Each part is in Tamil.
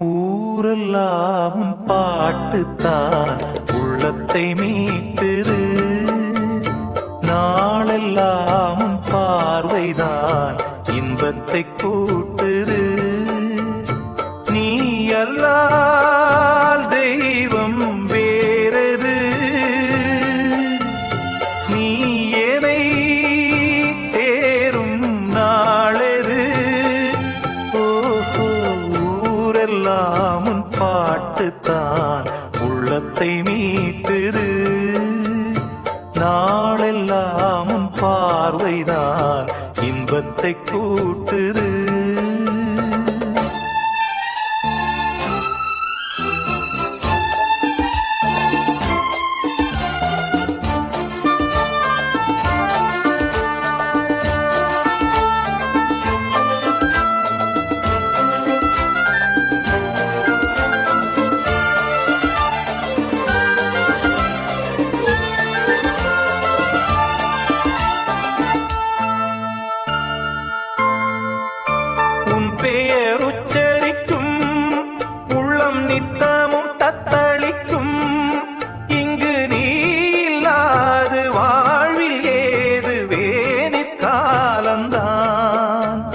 ஊரெல்லாம் பாட்டுத்தான் உள்ளத்தை மீட்டுது. நாளெல்லாம் இன்பத்தை கூட்டுது. நீ அல்லால் தெய்வம் வேறது. நீ எதை சேரும் நாளது. ஓஹோ ஊரெல்லாம் உன் பாட்டுத்தான் உள்ளத்தை மீட்டுது. நாளெல்லாம் பார்வைதான் இன்பத்தை கூட்டு உன் பெயர் உச்சரிக்கும். உள்ளம் நித்தமும் தத்தளிக்கும். இங்கு நீ வாழ்வில் ஏது வேணிக்காலந்தான்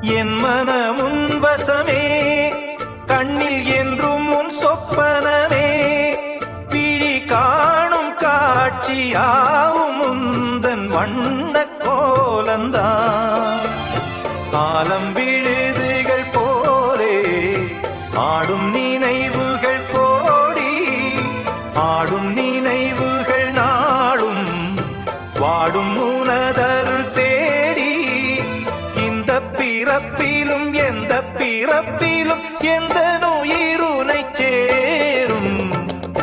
என் மனமுன் வசமே கண்ணில் என்றும் உன் சொப்பனமே. பிழி காணும் காட்சியாவும் உந்தன் வண்ண கோலந்தான். காலம் ஆடும் நினைவுகள் நாடும் வாடும் உனதருள் தேடி. இந்த பிறப்பிலும் எந்த பிறப்பிலும் எந்த நோயிருனை சேரும்.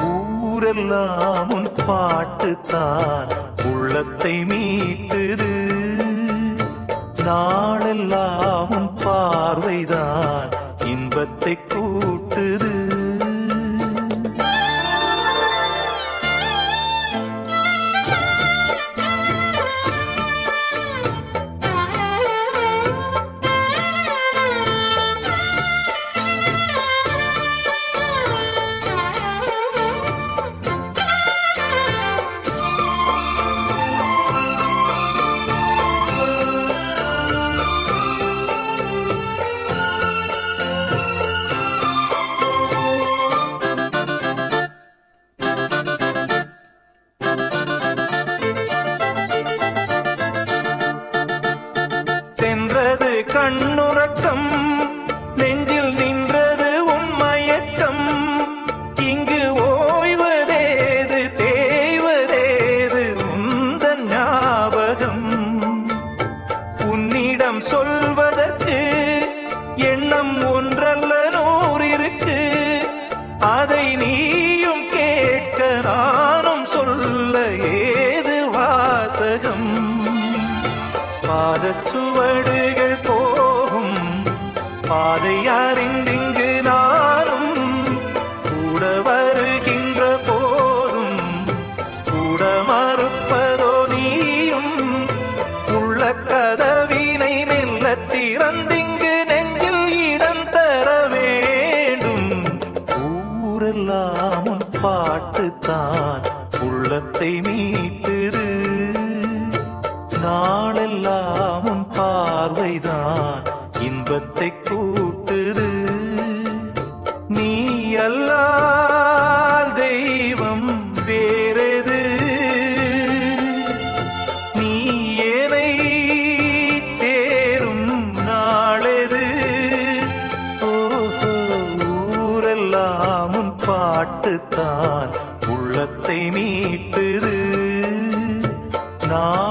ஊரெல்லாம் உன் பாட்டுத்தான் உள்ளத்தை மீட்டுது. நாளெல்லாம் உன் பார்வைதான் இன்பத்தை கூட்டுது. பாதை அறிந்திங்கு நானும். கூட வருகின்ற போதும். கூட மறுப்பதோ நீயும். உள்ள கதவினை மெல்ல திறந்திங்கு நெஞ்சில் இடம் தர வேண்டும். ஊரெல்லாம் உன் பாட்டுத்தான். உள்ளத்தை மீட்டுது. நாளெல்லாம் உன் பார்வைதான். இன்பத்தை கூ பாட்டுத்தான் உள்ளத்தை மீட்டுது. நான்